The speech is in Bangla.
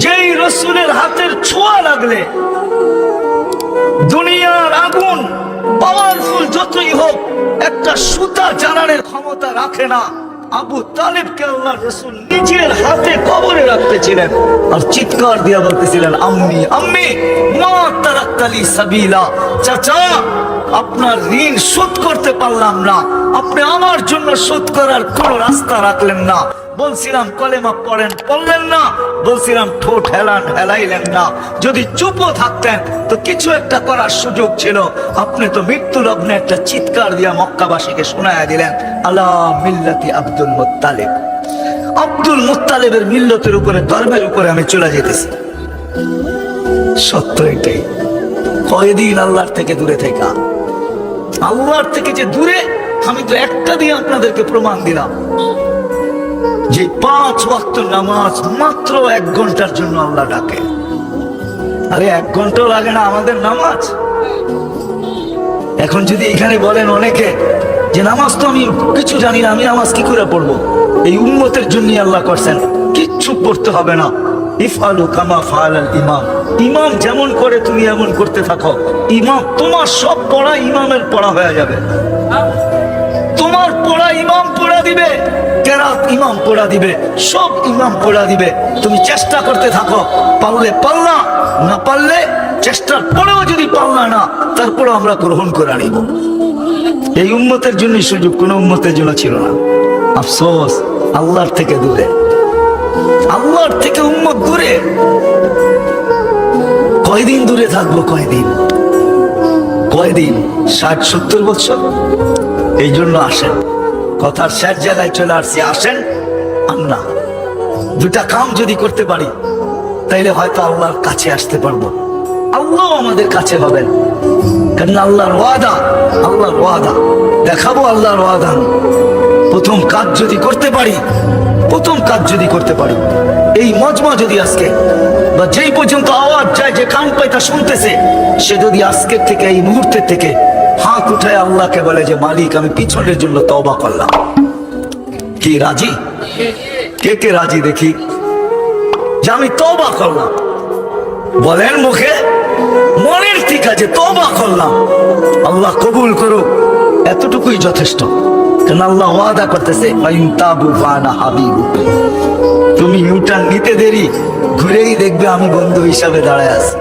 যেই রসুলের হাতের ছোঁয়া লাগলে, দুনিয়ার আগুন পাওয়ারফুল যতই হোক, একটা সুতা জানানোর ক্ষমতা রাখে না। আবু রসুল নিজের হাতে কবরে রাখতেছিলেন আর চিৎকার দিয়া বলতেছিলেন, আম্মি আম্মি মা তারাক্কালি সাবিলা। চাচা, আপনার ঋণ শোধ করতে পারলাম না। আপনি আমার জন্য শোধ করার কোনো রাস্তা রাখলেন না। বলছিলাম কলেমা পড়েন, পড়লেন না। বলছিলাম ঠোঁট হেলান, হেলাইলেন না। যদি চুপও থাকতেন, তো কিছু একটা করার সুযোগ ছিল। আপনি তো মৃত্যু লগ্নে একটা চিৎকার দিয়া মক্কাবাসীকে শোনায়া দিলেন, আলা মিল্লাতি আব্দুল মুত্তালিব। আব্দুল মুত্তালিবের মিল্লতের উপরে, ধর্মের উপরে আমি চলে যেতেছি। সত্য এটাই। কয়দিন আল্লাহর থেকে দূরে থেকে আল্লাহর থেকে যে দূরে, আমি তো একটা দিয়ে আপনাদেরকে প্রমাণ দিলাম। যে পাঁচ ওয়াক্ত নামাজ মাত্র এক ঘণ্টার জন্য আল্লাহ ডাকে। আরে এক ঘন্টাও লাগে না আমাদের নামাজ? এখন যদি এখানে বলেন অনেকে যে নামাজ তো আমি কিছু জানি না, আমি নামাজ কি করে পড়ব? এই উন্মতের জন্যই আল্লাহ করছেন, কিচ্ছু পড়তে হবে না। ইফআলু কামা ফাআলাল ইমাম। ইমাম যেমন করে তুমি এমন করতে থাকো। ইমাম, তোমার সব পড়া ইমামের পড়া হয়ে যাবে। তোমার পড়া ইমাম পড়া দিবে। কেরাত ইমাম পড়া দিবে, সব ইমাম পড়া দিবে। তুমি চেষ্টা করতে থাকো, পারলে পারলা, না পারলে চেষ্টার পরেও যদি পারলা না, তারপরেও আমরা গ্রহণ করে নিব এই উম্মতের জন্য সুযোগ কোন উম্মতের জন্য ছিল না। আফসোস, আল্লাহর থেকে দূরে। আল্লাহর থেকে উম্মত দূরে। কয়দিন দূরে থাকব কয়দিন? কয়দিন? ষাট, সত্তর বছর? এই জন্য আসেন। কথার শেষ জায়গায় চলে আসছি। আসেন, আমরা দুটা কাম যদি করতে পারি, তাইলে হয়তো আল্লাহর কাছে আসতে পারব। আল্লাহ আমাদের কাছে হবেন। কারণ আল্লাহর ওয়াদা আল্লাহর ওয়াদা। দেখাবো আল্লাহর ওয়াদা। প্রথম কাজ যদি করতে পারি, প্রথম কাজ যদি করতে পারি, এই মজমা যদি আজকে, বা যেই পর্যন্ত আওয়াজ যায়, যে কান পাইতা শুনতেছে, সে যদি আজকের থেকে, এই মুহূর্তের থেকে হাত উঠায় আল্লাহকে বলে যে, মালিক, আমি পিছনের জন্য তওবা করলাম। কি রাজি? কে কে রাজি দেখি? যে, আমি তওবা করলাম। বলেন মুখে, মনের ঠিক আছে তবা করলাম। আল্লাহ কবুল করুক, এতটুকুই যথেষ্ট। কেন আল্লাহ ওয়াদা করতেছে তাবু তুমি ইউটার্ন নিতে দেরি, ঘুরেই দেখবে আমি বন্ধু হিসাবে দাঁড়ায় আছি।